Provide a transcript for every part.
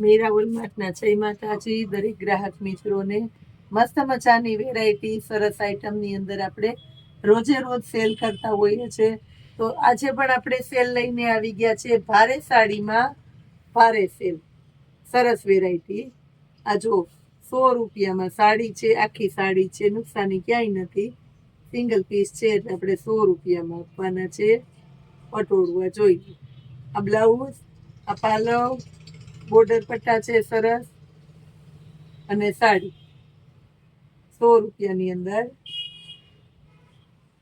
મીરા ઉલમાટના જય માતાજી, દરેક ગ્રાહક મિત્રોને મસ્ત મજાની વેરાયટી સરસ આઈટમની અંદર આપણે રોજે રોજ સેલ કરતા હોઈએ છીએ તો આજે પણ આપણે સેલ લઈને આવી ગયા છે. ભારે સાડીમાં ભારે સેલ સરસ વેરાયટી આ જો સો રૂપિયામાં સાડી છે, આખી સાડી છે. નુકસાની ક્યાંય નથી. સિંગલ પીસ છે એટલે આપણે સો રૂપિયામાં આપવાના છે. પટોળવા જોઈએ આ બ્લાઉઝ આ પાલવ બોર્ડર પટ્ટા છે સરસ. અને સાડી. સો રૂપિયાની અંદર.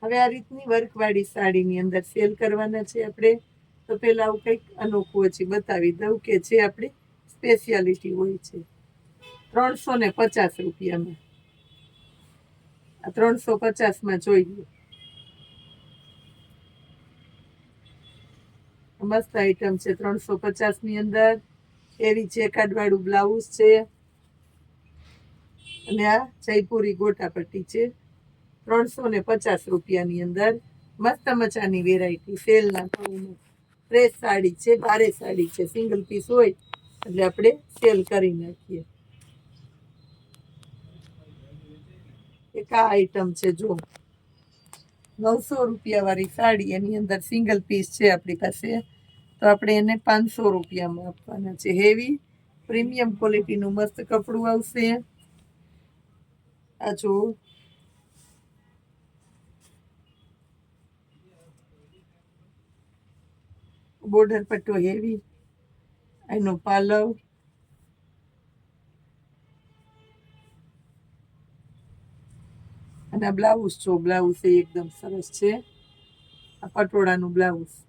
હવે આ રીતની વર્કવાળી સાડીની અંદર સેલ કરવાના છે આપણે. તો પહેલાં આવું કંઈક અનોખું હજી બતાવી દઉં કે જે આપણી સ્પેશિયાલિટી હોય છે. ત્રણસો ને પચાસ રૂપિયામાં. આ ત્રણસો પચાસમાં જોઈ લો. મસ્ત આઈટમ છે ત્રણસો પચાસની અંદર. એવી ચેકાડવાળું બ્લાઉઝ છે. અને આ જયપુરી ગોટાપટ્ટી છે. ત્રણસો ને પચાસ રૂપિયાની અંદર. મસ્ત મજાની વેરાયટી સેલના ભાવમાં ફ્રેશ સાડી છે, ભારે સાડી છે. સિંગલ પીસ હોય, એટલે આપણે સેલ કરી નાખીએ. એક આ આઈટમ છે, જો. નવસો રૂપિયા વાળી સાડી એની અંદર સિંગલ પીસ છે આપણી પાસે. તો આપણે એને પાંચસો રૂપિયામાં આપવાના છે. હેવી પ્રીમિયમ ક્વોલિટીનું મસ્ત કપડું આવશે. આ જો બોર્ડર પટ્ટો હેવી એનો પાલવ. અને બ્લાઉઝ, જો બ્લાઉઝ એ એકદમ સરસ છે. આ પટોળાનું બ્લાઉઝ.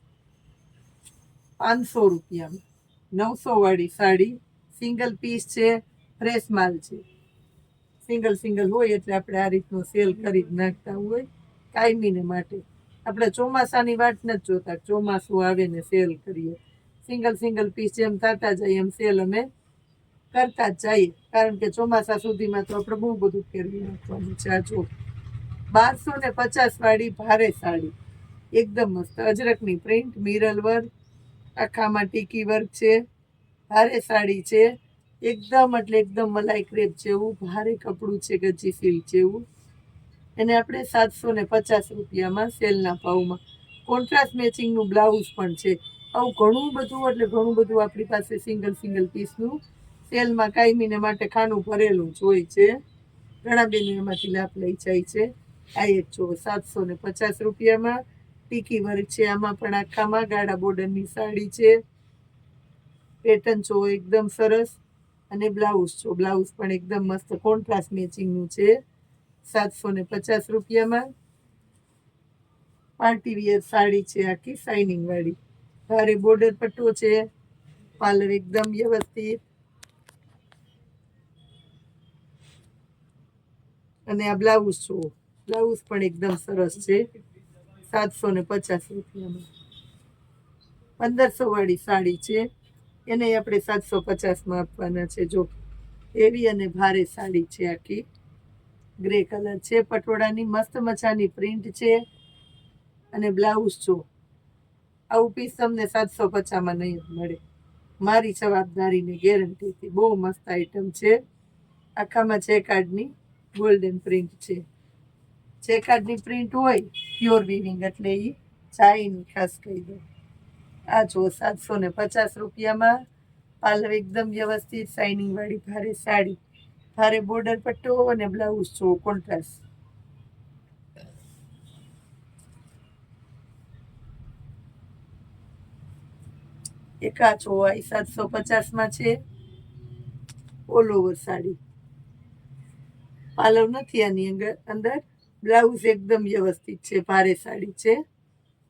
પાંચસો રૂપિયામાં નવસો વાળી સાડી સિંગલ પીસ છે ફ્રેશ માલ છે. સિંગલ સિંગલ હોય એટલે આપણે આ રીતનો સેલ કરી જ નાખતા હોય, કાયમીને માટે. આપણે ચોમાસાની વાટ નથી જોતા, ચોમાસું આવે ને સેલ કરીએ. સિંગલ સિંગલ પીસ જેમ થતા જાય એમ સેલ અમે કરતા જ જઈએ. કારણ કે ચોમાસા સુધીમાં તો આપણે બહુ બધું ફેરવી નાખવાનું છે. આ જો બારસો ને પચાસ વાળી ભારે સાડી. એકદમ મસ્ત. અજરકની પ્રિન્ટ મિરલ વર્ક આખામાં ટીકી વર્ક છે, ભારે સાડી છે, એકદમ એટલે એકદમ મલાઈ ક્રેપ જેવું, ભારે કપડું છે, ગજી સિલ્ક જેવું. એને આપણે સાતસો ને પચાસ રૂપિયામાં સેલના ભાવમાં. કોન્ટ્રાસ્ટ મેચિંગનું બ્લાઉઝ પણ છે. આવું ઘણું બધું, એટલે ઘણું બધું આપણી પાસે સિંગલ સિંગલ પીસનું સેલમાં કાયમીને માટે ખાનું ભરેલું જ હોય છે. ઘણા બેનો એમાંથી લાભ લઈ જાય છે. આ એક જો, સાતસો ને પચાસ રૂપિયામાં ટીકી વર્ક છે, આમાં પણ આખામાં ગાઢા બોર્ડરની સાડી છે. પેટર્ન છો એકદમ સરસ અને બ્લાઉઝ છો બ્લાઉઝ પણ એકદમ મસ્ત કોન્ટ્રાસ્ટ મેચિંગનું છે. સાતસો ને પચાસ રૂપિયામાં. પાર્ટી વિયર સાડી છે આખી શાઇનિંગ વાળી. ભારે બોર્ડર પટ્ટો છે પાર્લર એકદમ વ્યવસ્થિત. અને આ બ્લાઉઝ છો બ્લાઉઝ પણ એકદમ સરસ છે. સાતસો ને પચાસ રૂપિયામાં. પંદરસો વાળી સાડી છે. એને આપણે સાતસો પચાસમાં આપવાના છે. જો એવી અને ભારે સાડી છે આખી. ગ્રે કલર છે. પટોળાની મસ્ત મજાની પ્રિન્ટ છે. અને બ્લાઉઝ જો. આવું પીસ તમને સાતસો પચાસમાં નહીં મળે. મારી જવાબદારીની ગેરંટીથી બહુ મસ્ત આઈટમ છે. આખામાં ચેકાર્ડની ગોલ્ડન પ્રિન્ટ છે. ચેકાર્ડની પ્રિન્ટ હોય પ્યોર વિવિંગ એટલે એ ચાઈની ખાસ કહી દો આ જુઓ, સાતસો ને પચાસ રૂપિયામાં પાલવ એકદમ વ્યવસ્થિત શાઇનિંગવાળી ભારે સાડી, ભારે બોર્ડર પટ્ટો અને બ્લાઉઝ જુઓ કોન્ટ્રાસ્ટ એકા આ જોવાય સાતસો પચાસમાં છે ઓલ ઓવર સાડી. પાલવ નથી આની અંદર અંદર. બ્લાઉઝ એકદમ વ્યવસ્થિત છે, ભારે સાડી છે.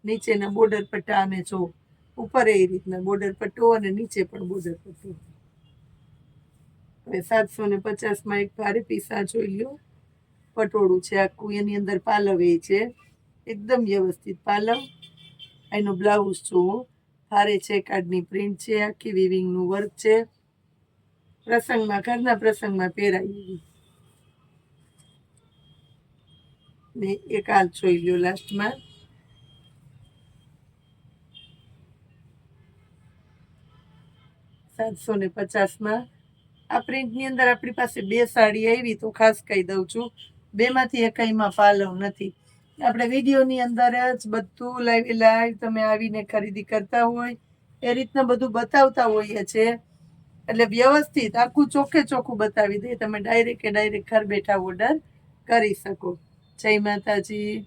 નીચેના બોર્ડર પટ્ટા અને જો ઉપર એ રીતના બોર્ડર પટ્ટો અને નીચે પણ બોર્ડર પટ્ટો. હવે સાતસો ને પચાસમાં એક ભારે પીસા જોઈ લો પટોળું છે આખું, એની અંદર પાલવ એ છે. એકદમ વ્યવસ્થિત પાલવ. એનો બ્લાઉઝ જુઓ, ભારે છે કાર્ડની પ્રિન્ટ છે, આખી વિવિંગનું વર્ક છે. પ્રસંગમાં, ઘરના પ્રસંગમાં પહેરાય એવી. ને એક જોઈ લ્યો લાસ્ટમાં સાતસો ને પચાસમાં. આ પ્રિન્ટની અંદર આપણી પાસે બે સાડી આવી તો ખાસ કહી દઉં છું. બેમાંથી એકાઈમાં પાલવ નથી. આપણે વિડીયોની અંદર જ બધું લાઈવ લાઈવ તમે આવીને ખરીદી કરતા હોય, એ રીતના બધું બતાવતા હોઈએ છે. એટલે વ્યવસ્થિત આખું ચોખ્ખે ચોખ્ખું બતાવી દઈએ. તમે ડાયરેક્ટ કે ડાયરેક્ટ ઘર બેઠા ઓર્ડર કરી શકો. જય માતાજી.